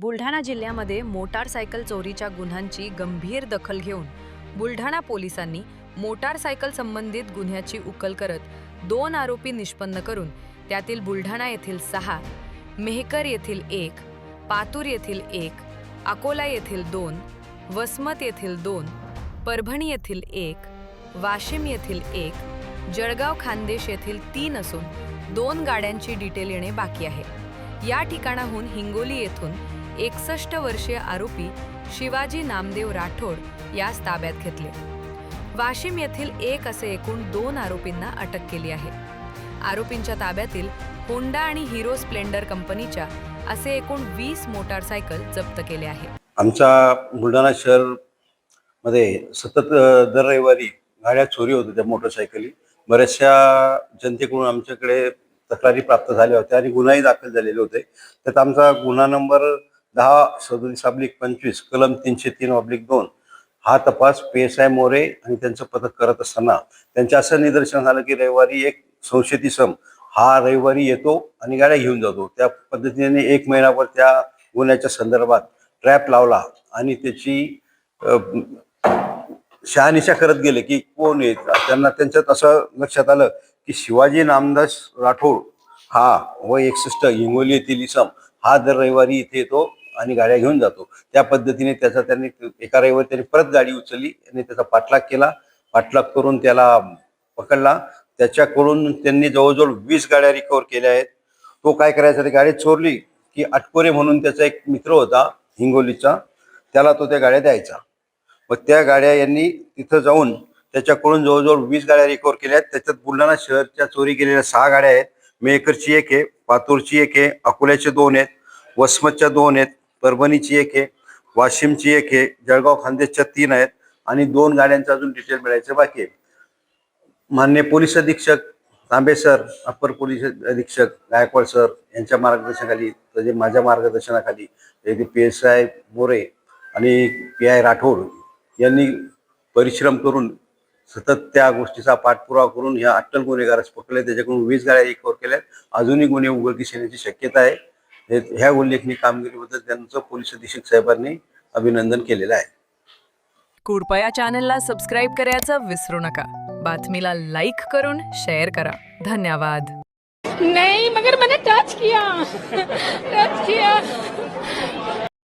बुलढाणा जिल्ह्यामध्ये मोटारसायकल चोरीच्या गुन्ह्यांची गंभीर दखल घेऊन बुलढाणा पोलिसांनी मोटारसायकल संबंधित गुन्ह्याची उकल करत दोन आरोपी निष्पन्न करून त्यातील बुलढाणा येथील सहा मेहकर येथील एक पातूर येथील एक अकोला येथील दोन वसमत येथील दोन परभणी येथील एक वाशिम येथील एक जळगाव खानदेश येथील तीन असून दोन गाड्यांची डिटेल येणे बाकी आहे. या ठिकाणाहून हिंगोली येथून एकसष्ट वर्षीय आरोपी शिवाजी नामदेव राठोड यास ताब्यात घेतले. वाशिम येथील एक असे एकूण दोन आरोपींना अटक केली आहे. आरोपींच्या ताब्यातील होंडा आणि हिरो स्प्लेंडर कंपनीच्या असे एकूण वीस मोटारसायकल जप्त केले आहे. आमच्या बुलढाणा शहरमध्ये सतत दर रविवारी गाड्या चोरी होत होत्या मोटरसायकली. बऱ्याचशा जनतेकडून आमच्याकडे तक्रारी प्राप्त झाल्या होत्या आणि गुन्हाही दाखल झालेले होते. त्यात आमचा गुन्हा नंबर दहा सदोतीस ऑब्लिक पंचवीस कलम तीनशे तीन ऑब्लिक दोन. हा तपास पी एस आय मोरे आणि त्यांचं पथक करत असताना त्यांच्या असं निदर्शन झालं की रविवारी एक संशयित सम हा रविवारी येतो आणि गाड्या घेऊन जातो. त्या पद्धतीने एक महिनाभर त्या गुन्ह्याच्या संदर्भात ट्रॅप लावला आणि त्याची शहानिशा करत गेले की कोण येत त्यांना त्यांच्यात असं लक्षात आलं की शिवाजी नामदास राठोड हा व एकसष्ट हिंगोली येथील इसम हा दर रविवारी इथे येतो आणि गाड्या घेऊन जातो. त्या पद्धतीने त्याचा त्यांनी एका रविवारी त्यांनी परत गाडी उचलली आणि त्याचा पाठलाग केला. पाठलाग करून त्याला पकडला. त्याच्याकडून त्यांनी जवळजवळ वीस गाड्या रिकवर केल्या आहेत. तो काय करायचा ती गाडी चोरली की अटकोरे म्हणून त्याचा एक मित्र होता हिंगोलीचा त्याला तो त्या गाड्या द्यायचा. व त्या गाड्या यांनी तिथं जाऊन त्याच्याकडून जवळजवळ वीस गाड्या रिकवर केल्या आहेत. त्याच्यात बुलढाणा शहरच्या चोरी केलेल्या सहा गाड्या आहेत. मेहकरची एक आहे पातूरची एक आहे अकोल्याचे दोन आहेत वसमतच्या दोन आहेत परभणीची एक आहे वाशिमची एक आहे जळगाव खानदेशच्या तीन आहेत आणि दोन गाड्यांचं अजून डिटेल मिळायचं बाकी आहे. मान्य पोलीस अधीक्षक तांबे सर अप्पर पोलीस अधीक्षक गायकवाड सर यांच्या मार्गदर्शनाखाली तसे माझ्या मार्गदर्शनाखाली येथे पी एस आय मोरे आणि पी आय राठोड यांनी परिश्रम करून सतत त्या गोष्टीचा पाठपुरावा करून ह्या अट्टल गुन्हेगारास पकडले. त्याच्याकडून वीस गाड्या रिकवर केल्या अजूनही गुन्हे उघडकीस येण्याची शक्यता आहे. हे- ह्या उल्लेखनीय कामगिरीबद्दल त्यांचं पोलीस अधीक्षक साहेबांनी अभिनंदन केलेलं आहे. कृपया चॅनलला सबस्क्राईब करायचं विसरू नका. बातमीला लाईक करून शेअर करा. धन्यवाद. नहीं मगर मैंने टच किया. Touch KIA.